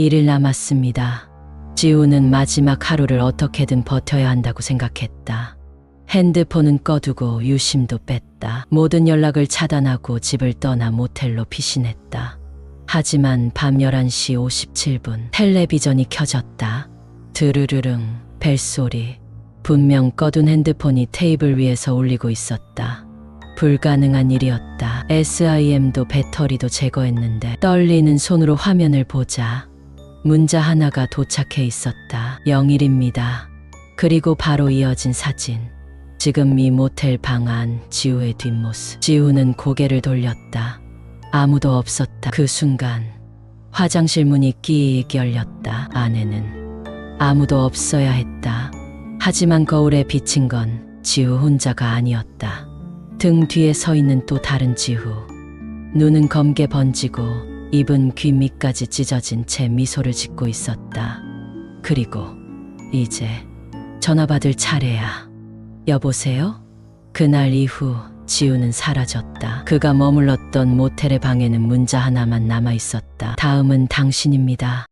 1일 남았습니다. 지우는 마지막 하루를 어떻게든 버텨야 한다고 생각했다. 핸드폰은 꺼두고 유심도 뺐다. 모든 연락을 차단하고 집을 떠나 모텔로 피신했다. 하지만 밤 11시 57분 텔레비전이 켜졌다. 드르르릉 벨소리. 분명 꺼둔 핸드폰이 테이블 위에서 울리고 있었다. 불가능한 일이었다. SIM도 배터리도 제거했는데 떨리는 손으로 화면을 보자 문자 하나가 도착해 있었다. 영일입니다. 그리고 바로 이어진 사진. 지금 이 모텔 방 안 지우의 뒷모습. 지우는 고개를 돌렸다. 아무도 없었다. 그 순간 화장실 문이 끼익 열렸다. 안에는 아무도 없어야 했다. 하지만 거울에 비친 건 지우 혼자가 아니었다. 등 뒤에 서 있는 또 다른 지우. 눈은 검게 번지고 입은 귀 밑까지 찢어진 채 미소를 짓고 있었다. 그리고 이제 전화 받을 차례야. 여보세요? 그날 이후 지우는 사라졌다. 그가 머물렀던 모텔의 방에는 문자 하나만 남아 있었다. 다음은 당신입니다.